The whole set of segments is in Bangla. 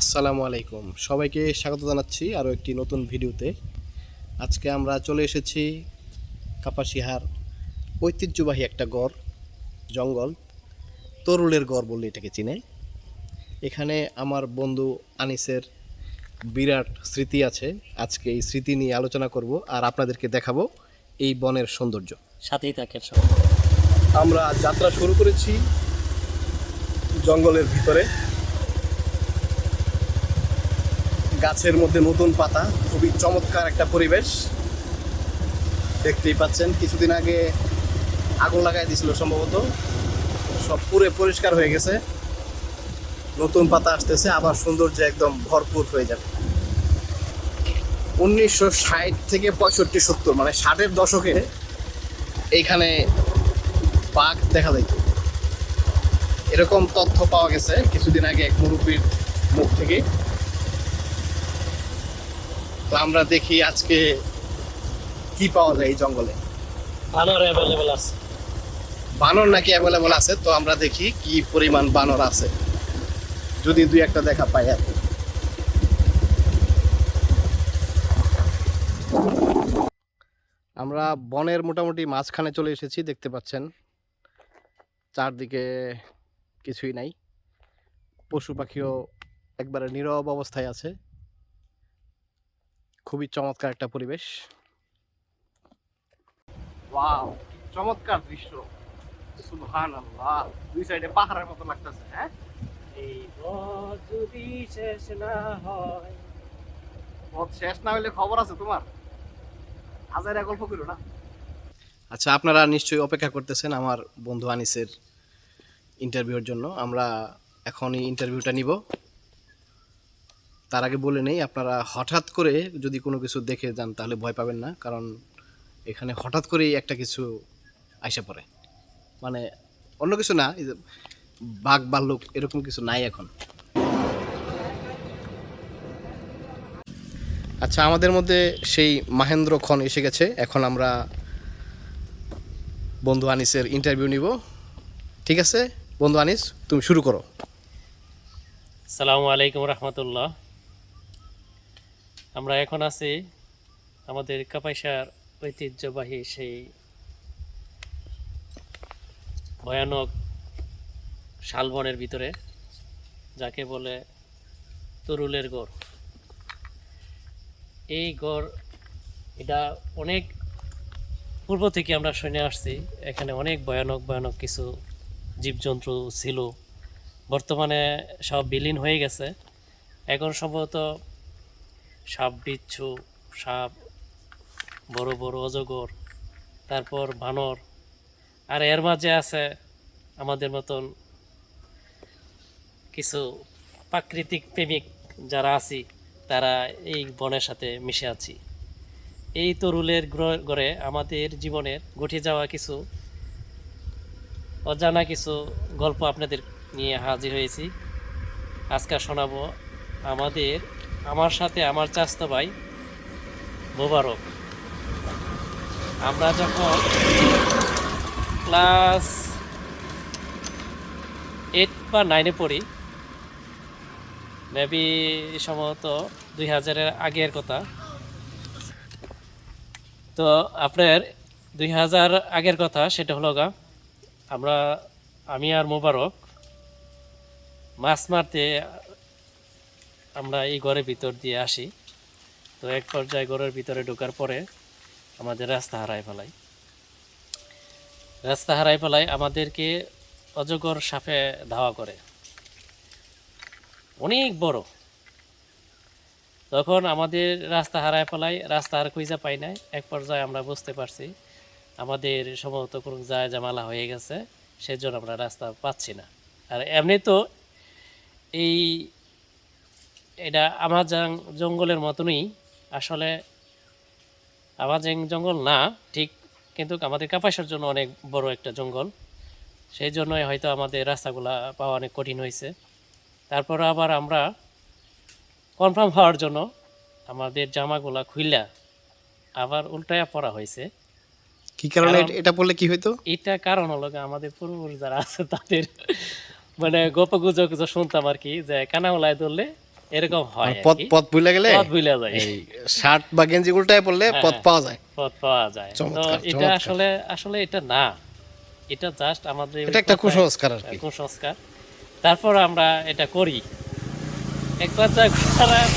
আসসালামু আলাইকুম। সবাইকে স্বাগত জানাচ্ছি আরও একটি নতুন ভিডিওতে। আজকে আমরা চলে এসেছি কাপাসিহার ঐতিহ্যবাহী একটা গড় জঙ্গল তরুলের গড় বললে এটাকে চিনে। এখানে আমার বন্ধু আনিসের বিরাট স্মৃতি আছে। আজকে এই স্মৃতি নিয়ে আলোচনা করব আর আপনাদেরকে দেখাবো এই বনের সৌন্দর্য। সাথেই থাকেন সব আমরা যাত্রা শুরু করেছি জঙ্গলের ভিতরে। গাছের মধ্যে নতুন পাতা, খুবই চমৎকার একটা পরিবেশ। দেখতেই পাচ্ছেন, কিছুদিন আগে আগুন লাগাই দিয়েছিল সম্ভবত। সব পুরে পরিষ্কার হয়ে গেছে। নতুন পাতা আসতেছে, আবার সৌন্দর্য একদম ভরপুর হয়ে যাবে। উনিশশো ষাট থেকে পঁয়ষট্টি সত্তর মানে ষাটের দশকে এইখানে বাঘ দেখা যাইত এরকম তথ্য পাওয়া গেছে কিছুদিন আগে এক মুরব্বীর মুখ থেকে। তো আমরা দেখি আজকে কি পাওয়া যায় এই জঙ্গলে। বানর অ্যাভেলেবেল আছে। বানর নাকি অ্যাভেলেবল আছে? তো আমরা দেখি কি পরিমাণ বানর আছে। যদি দুই একটা দেখা পাই আর আমরা বনের মোটামুটি মাঝখানে চলে এসেছি দেখতে পাচ্ছেন। চারদিকে কিছুই নাই। পশু পাখিও একবারে নীরব অবস্থায় আছে। খুবই চমৎকার একটা পরিবেশ। ওয়াও চমৎকার দৃশ্য। সুবহান আল্লাহ দুই সাইডে পাহাড়ের মতো লাগতেছে হ্যাঁ? এই পথ যদি শেষ না হয়। পথ শেষ না হলে খবর আছে তোমার? হাজার গল্প করো না। আচ্ছা আপনারা নিশ্চয়ই অপেক্ষা করতেছেন আমার বন্ধু আনিসের ইন্টারভিউর জন্য। আমরা এখন এই ইন্টারভিউটা নিব। তার আগে বলে নেই, আপনারা হঠাৎ করে যদি কোনো কিছু দেখে যান তাহলে ভয় পাবেন না, কারণ এখানে হঠাৎ করেই একটা কিছু আইসা পড়ে। মানে অন্য কিছু না বাঘ ভাল্লুক এরকম কিছু নাই এখন। আচ্ছা আমাদের মধ্যে সেই মাহেন্দ্র খন এসে গেছে। এখন আমরা বন্ধু আনিসের ইন্টারভিউ নিব। ঠিক আছে? বন্ধু আনিস, তুমি শুরু করো। সালামু আলাইকুম রহমতুল্লাহ। আমরা এখন আছি আমাদের কাপাইশার ঐতিহ্যবাহী সেই ভয়ানক শালবনের ভিতরে, যাকে বলে তরুলের গড়। এই গড়, এটা অনেক পূর্ব থেকে আমরা শুনে আসছি, এখানে অনেক ভয়ানক ভয়ানক কিছু জীবজন্তু ছিল। বর্তমানে সব বিলীন হয়ে গেছে। এখন সম্ভবত সাপ বিচ্ছু, সাপ, বড় বড় অজগর, তারপর বানর। আর এর মাঝে আছে আমাদের মতন কিছু প্রাকৃতিক প্রেমিক যারা আছি, তারা এই বনের সাথে মিশে আছি। এই তরুলের গড়ে আমাদের জীবনের ঘটে যাওয়া কিছু অজানা কিছু গল্প আপনাদের নিয়ে হাজির হয়েছি। আজকে শোনাবো আমাদের আমার সাথে আমার চাস্তো ভাই, মোবারক। আমরা যখন ক্লাস এইট বা নাইনে পড়ি মেবি সম্ভবত দুই হাজারের আগের কথা। তো আপনার দুই হাজার আগের কথা, সেটা হলো গা, আমরা, আমি আর মোবারক, মাছ মারতে আমরা এই ঘরের ভিতর দিয়ে আসি। তো এক পর্যায়ে ঘরের ভিতরে ঢোকার পরে আমাদের রাস্তা হারায় ফেলাই। রাস্তা হারায় ফেলাই আমাদেরকে অজগর সাপে ধাওয়া করে। অনেক বড়। তখন আমাদের রাস্তা হারায় ফেলাই, রাস্তা আর খুঁজে পাই নাই। এক পর্যায়ে আমরা বুঝতে পারছি আমাদের সম্ভবত কোনো যায় জামালা হয়ে গেছে, সেজন্য আমরা রাস্তা পাচ্ছি না। আর এমনি তো এই এটা আমাজাং জঙ্গলের মতনই। আসলে আমাজাং জঙ্গল না ঠিক কিন্তু আমাদের কাপাসের জন্য অনেক বড় একটা জঙ্গল। সেই জন্যই হয়তো আমাদের রাস্তাগুলা পাওয়া অনেক কঠিন হয়েছে। তারপর আবার আমরা কনফার্ম হওয়ার জন্য আমাদের জামাগুলা খুইলা আবার উল্টায়া পরা হয়েছে। কি কারণে এটা বললে কি হইতো? এটা কারণ হলো আমাদের পূর্বপুরুষ যারা আছে তাদের মানে গল্প গুজব শুনতাম আর কি যে কানাওলায় ধরলে এরকম হয় পথ পথ ভুলে গেলে পথ ভুলে যায়। এই শার্ট বা গেঞ্জি উল্টায় পড়লে পথ পাওয়া যায়। পথ পাওয়া যায়। তো এটা আসলে আসলে এটা না। এটা জাস্ট আমাদের এটা একটা কুসংস্কার আর কি। কুসংস্কার। তারপর আমরা এটা করি। এক পর্যায়ে করার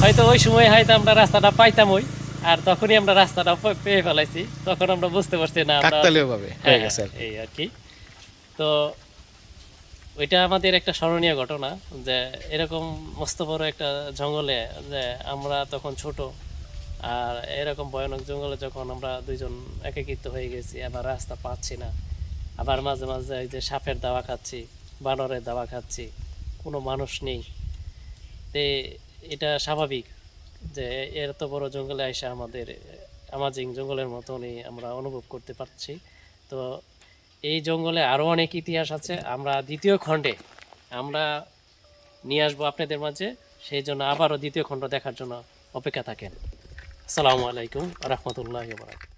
হয়তো ওই সময় হয়তো আমরা রাস্তাটা পাইতাম ওই আর তখনই আমরা রাস্তাটা পেয়ে ফেলাইছি। তখন আমরা বুঝতে পারছি না আমরা হয়ে হ্যাঁ। এই আর কি। তো ওইটা আমাদের একটা স্মরণীয় ঘটনা যে এরকম মস্ত বড় একটা জঙ্গলে যে আমরা তখন ছোট আর এরকম ভয়ানক জঙ্গলে যখন আমরা দুইজন একাকিত্ব হয়ে গেছি, আবার রাস্তা পাচ্ছি না। আবার মাঝে মাঝে এই যে সাপের দাওয়া খাচ্ছি, বানরের দাওয়া খাচ্ছি, কোনো মানুষ নেই। তে এটা স্বাভাবিক যে এত বড় জঙ্গলে এসে আমাদের, আমাজিং জঙ্গলের মতনই আমরা অনুভব করতে পারছি। তো এই জঙ্গলে আরও অনেক ইতিহাস আছে। আমরা দ্বিতীয় খণ্ডে আমরা নিয়ে আসব আপনাদের মাঝে। সেই জন্য আবারও দ্বিতীয় খণ্ড দেখার জন্য অপেক্ষা থাকেন। আসসালামু আলাইকুম রহমতুল্লাহ বারাকাতুহু।